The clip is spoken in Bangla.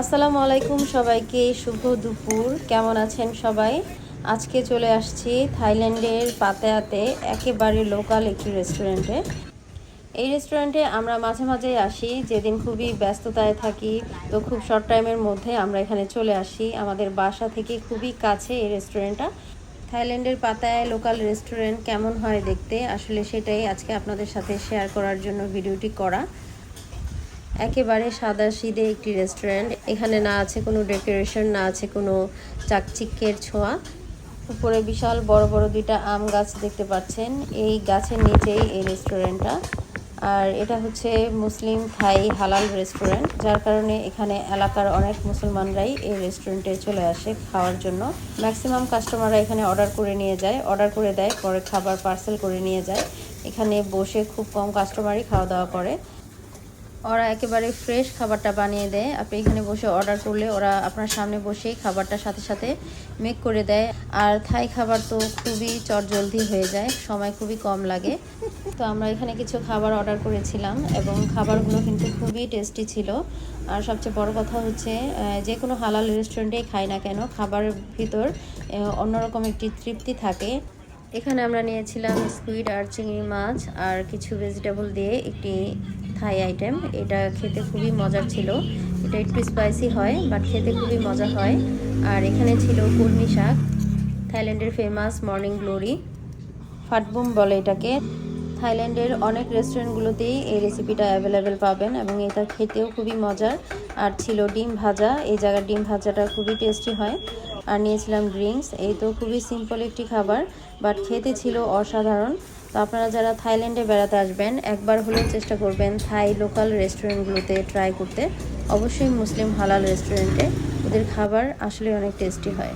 আসসালামু আলাইকুম সবাইকে, শুভ দুপুর। কেমন আছেন সবাই? আজকে চলে আসছি থাইল্যান্ডের পাতায়াতে, একেবারে লোকাল একটি রেস্টুরেন্টে। এই রেস্টুরেন্টে আমরা মাঝে মাঝেই আসি, যেদিন খুবই ব্যস্ততায় থাকি, তো খুব শর্ট টাইমের মধ্যে আমরা এখানে চলে আসি। আমাদের বাসা থেকে খুবই কাছে এই রেস্টুরেন্টটা। থাইল্যান্ডের পাতায় লোকাল রেস্টুরেন্ট কেমন হয় দেখতে, আসলে সেটাই আজকে আপনাদের সাথে শেয়ার করার জন্য ভিডিওটি করা। একেবারে সাদা সিধে একটি রেস্টুরেন্ট এখানে না আছে কোনো ডেকোরেশন না আছে কোনো চাকচিক্যের ছোঁয়া। উপরে বিশাল বড় বড় দুইটা আম গাছ দেখতে পাচ্ছেন। এই গাছের নিচেই এই রেস্টুরেন্টটা আর এটা হচ্ছে মুসলিম থাই হালাল রেস্টুরেন্ট যার কারণে এখানে এলাকার অনেক মুসলমানরাই এই রেস্টুরেন্টে চলে আসে খাওয়ার জন্য। ম্যাক্সিমাম কাস্টমাররা এখানে অর্ডার করে নিয়ে যায়। অর্ডার করে দেয়, পরে খাবার পার্সেল করে নিয়ে যায়। এখানে বসে খুব কম কাস্টমারই খাওয়া দাওয়া করে। ওরা একেবারে ফ্রেশ খাবারটা বানিয়ে দেয়। আপনি এখানে বসে অর্ডার করলে ওরা আপনার সামনে বসেই খাবারটা সাথে সাথে মেক করে দেয়। আর থাই খাবার তো খুবই চটজলদি হয়ে যায়, সময় খুবই কম লাগে। তো আমরা এখানে কিছু খাবার অর্ডার করেছিলাম এবং খাবারগুলো কিন্তু খুবই টেস্টি ছিল। আর সবচেয়ে বড় কথা হচ্ছে যে কোনো হালাল রেস্টুরেন্টেই খাই না কেন খাবারের ভিতর অন্যরকম একটি তৃপ্তি থাকে। এখানে আমরা নিয়েছিলাম স্কুইড আর চিংড়ি মাছ আর কিছু ভেজিটেবল দিয়ে একটি থাই আইটেম এটা খেতে খুবই মজার ছিল। এটা একটু স্পাইসি হয় বাট খেতে খুবই মজা হয়। আর এখানে ছিল কলমি শাক থাইল্যান্ডের ফেমাস মর্নিং গ্লোরি ফাটবুম বলে এটাকে। থাইল্যান্ডের অনেক রেস্টুরেন্টগুলোতেই এই রেসিপিটা অ্যাভেলেবেল পাবেন এবং এটা খেতেও খুবই মজার। আর ছিল ডিম ভাজা। এই জায়গার ডিম ভাজাটা খুবই টেস্টি হয়। আর নিয়েছিলাম ড্রিঙ্কস এই তো খুবই সিম্পল একটি খাবার বাট খেতে ছিল অসাধারণ। তো আপনারা যারা থাইল্যান্ডে বেড়াতে আসবেন, একবার হলেও চেষ্টা করবেন থাই লোকাল রেস্টুরেন্টগুলোতে ট্রাই করতে। অবশ্যই মুসলিম হালাল রেস্টুরেন্টে। ওদের খাবার আসলে অনেক টেস্টি হয়।